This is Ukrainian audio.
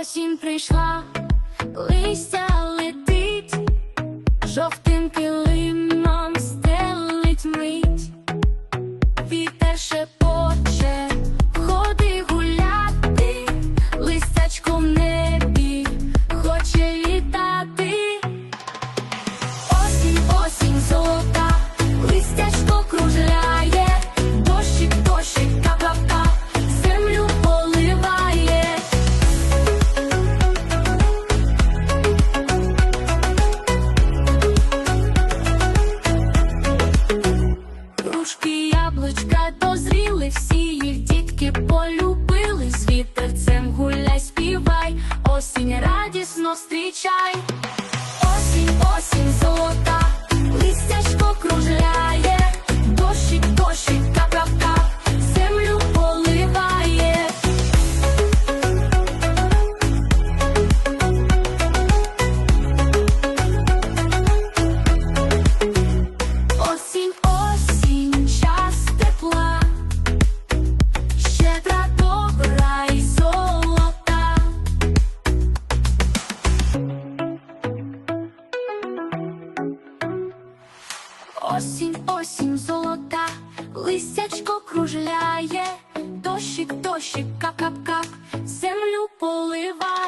Осінь прийшла, листя летить, жовтим килимом яблучка дозріли, всі їх дітки полюбили. З вітерцем гуляй, співай, осінь радісно зустрічай. Осінь, осінь, золота, листячко кружляє, дощик, дощик, кап-кап-кап, землю поливає.